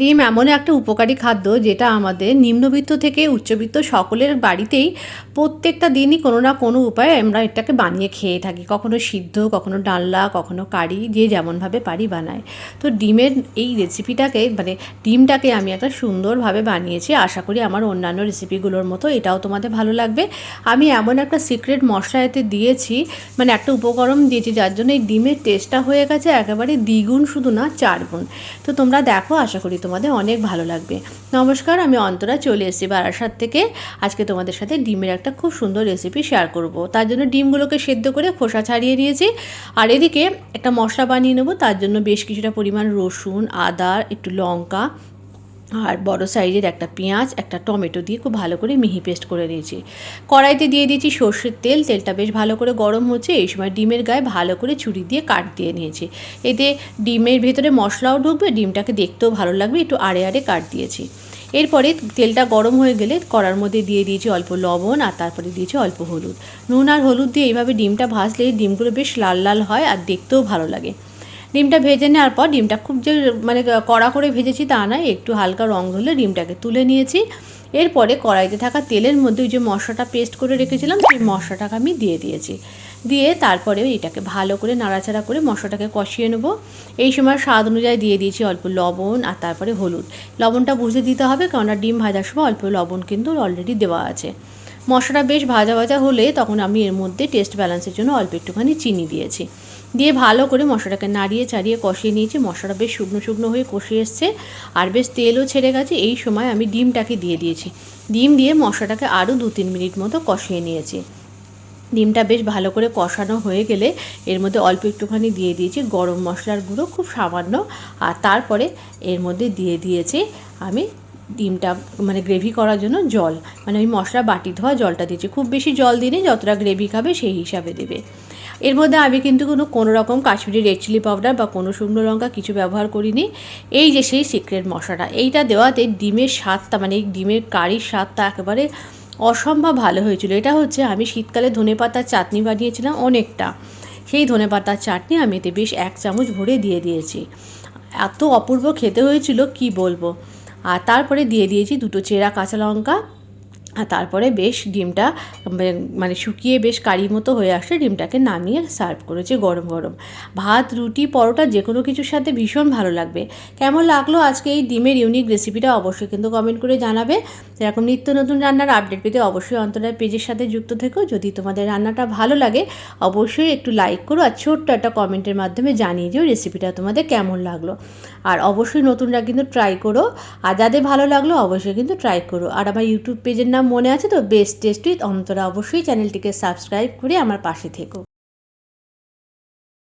ডিম এমন একটা উপকারী খাদ্য যেটা আমাদের নিম্নবিত্ত থেকে উচ্চবিত্ত সকলের বাড়িতেই প্রত্যেকটা দিনই কোনো না কোনো উপায়ে আমরা এটাকে বানিয়ে খেয়ে থাকি। কখনো সিদ্ধ, কখনো ডালনা, কখনো কারি, যে যেমনভাবে পারি বানায় তো ডিমের এই রেসিপিটাকে মানে ডিমটাকে আমি একটা সুন্দরভাবে বানিয়েছি। আশা করি আমার অন্যান্য রেসিপিগুলোর মতো এটাও তোমাদের ভালো লাগবে। আমি এমন একটা সিক্রেট মশলা এতে দিয়েছি মানে একটা উপকরণ দিয়েছি যার জন্য এই ডিমের টেস্টটা হয়ে গেছে একেবারে দ্বিগুণ শুধু না চার গুণ। তো তোমরা দেখো, আশা করি তোমাদের অনেক ভালো লাগবে। নমস্কার, আমি অন্তরা চলে এসেছি বারাসাত থেকে। আজকে তোমাদের সাথে ডিমের একটা খুব সুন্দর রেসিপি শেয়ার করব। তার জন্য ডিমগুলোকে সেদ্ধ করে খোসা ছাড়িয়ে নিয়েছি। আর এদিকে একটা মশলা বানিয়ে নেব, তার জন্য বেশ কিছুটা পরিমাণ রসুন, আদা, একটু লঙ্কা আর বড় সাইজের একটা পেঁয়াজ, একটা টমেটো দিয়ে খুব ভালো করে মিহি পেস্ট করে দিয়েছি কড়াইতে দিয়ে দিয়েছি সর্ষের তেল, তেলটা বেশ ভালো করে গরম হচ্ছে, এই সময় ডিমের গায়ে ভালো করে ছুরি দিয়ে কাট দিয়ে নিয়েছি। এতে ডিমের ভেতরে মশলাও ঢুকবে, ডিমটাকে দেখতেও ভালো লাগবে, একটু আড়ে আড়ে কাট দিয়েছি। এরপরে তেলটা গরম হয়ে গেলে কড়ার মধ্যে দিয়ে দিয়েছি অল্প লবণ আর তারপরে দিয়েছি অল্প হলুদ। নুন আর হলুদ দিয়ে এইভাবে ডিমটা ভাজলে ডিমগুলো বেশ লাল লাল হয় আর দেখতেও ভালো লাগে। ডিমটা ভেজে নেওয়ার পর ডিমটা খুব যে মানে কড়া করে ভেজেছি তা নয়, একটু হালকা রং ধরলে ডিমটাকে তুলে নিয়েছি। এরপরে কড়াইতে থাকা তেলের মধ্যে ওই যে মশলাটা পেস্ট করে রেখেছিলাম, সেই মশলাটাকে আমি দিয়ে দিয়েছি। দিয়ে তারপরে এটাকে ভালো করে নাড়াচাড়া করে মশলাটাকে কষিয়ে নেব। এই সময় স্বাদ অনুযায়ী দিয়ে দিয়েছি অল্প লবণ আর তারপরে হলুদ। লবণটা বুঝে দিতে হবে, কেননা ডিম ভাজার সময় অল্প লবণ কিন্তু অলরেডি দেওয়া আছে। মশলাটা বেশ ভাজা ভাজা হলে তখন আমি এর মধ্যে টেস্ট ব্যালেন্সের জন্য অল্প একটুখানি চিনি দিয়েছি। দিয়ে ভালো করে মশলাটাকে নাড়িয়ে চাড়িয়ে কষিয়ে নিয়েছি। মশলাটা বেশ শুকনো শুকনো হয়ে কষে এসছে। আর বেশ তেলও ছেড়ে গেছে। এই সময় আমি ডিমটাকে দিয়ে দিয়েছি। ডিম দিয়ে মশলাটাকে আরও দু তিন মিনিট মতো কষিয়ে নিয়েছি। ডিমটা বেশ ভালো করে কষানো হয়ে গেলে এর মধ্যে অল্প একটুখানি দিয়ে দিয়েছি গরম মশলার গুঁড়ো, খুব সামান্য। আর তারপরে এর মধ্যে দিয়ে দিয়েছি আমি ডিমটা মানে গ্রেভি করার জন্য জল। মানে ওই মশলা বাটি ধোয়া জলটা দিয়েছি। খুব বেশি জল দিনে যতটা গ্রেভি খাবে সেই হিসাবে দেবে। এর মধ্যে আমি কিন্তু কোনো কোনো রকম কাশ্মীরি রেড চিলি পাউডার বা কোনো শুকনো লঙ্কা কিছু ব্যবহার করিনি। এই যে সেই সিক্রেট মশলাটা, এইটা দেওয়াতে ডিমের স্বাদটা মানে ডিমের কারির স্বাদটা একেবারে অসম্ভব ভালো হয়েছিল। এটা হচ্ছে আমি শীতকালে ধনে পাতার চাটনি বানিয়েছিলাম অনেকটা। সেই ধনে পাতার চাটনি আমি এতে বেশ এক চামচ ভরে দিয়ে দিয়েছি। এত অপূর্ব খেতে হয়েছিল, কি বলব? আর তারপরে দিয়ে দিয়েছি দুটো চেরা কাঁচা লঙ্কা আর তারপরে বেশ ডিমটা মানে শুকিয়ে বেশ কারি মতো হয়ে আসলে ডিমটাকে নামিয়ে সার্ভ করেছে গরম গরম। ভাত, রুটি, পরোটা যে কোনো কিছুর সাথে ভীষণ ভালো লাগবে। কেমন লাগল আজকে এই ডিমের ইউনিক রেসিপিটা অবশ্যই কিন্তু কমেন্ট করে জানাবে। এরকম নিত্য নতুন রান্নার আপডেট পেতে অবশ্যই অন্তরার পেজের সাথে যুক্ত থেকো। যদি তোমাদের রান্নাটা ভালো লাগে, অবশ্যই একটু লাইক করো আর ছোট্ট একটা কমেন্টের মাধ্যমে জানিয়ে দিও রেসিপিটা তোমাদের কেমন লাগল। আর অবশ্যই নতুনরা কিন্তু ট্রাই করো। আর যাদের ভালো লাগল অবশ্যই কিন্তু ট্রাই করো। আর আমার ইউটিউব পেজের নাম মনে আছে তো বেস্ট টেস্ট উইথ অন্তরা। অবশ্যই চ্যানেলটিকে সাবস্ক্রাইব করে আমার পাশে থেকো।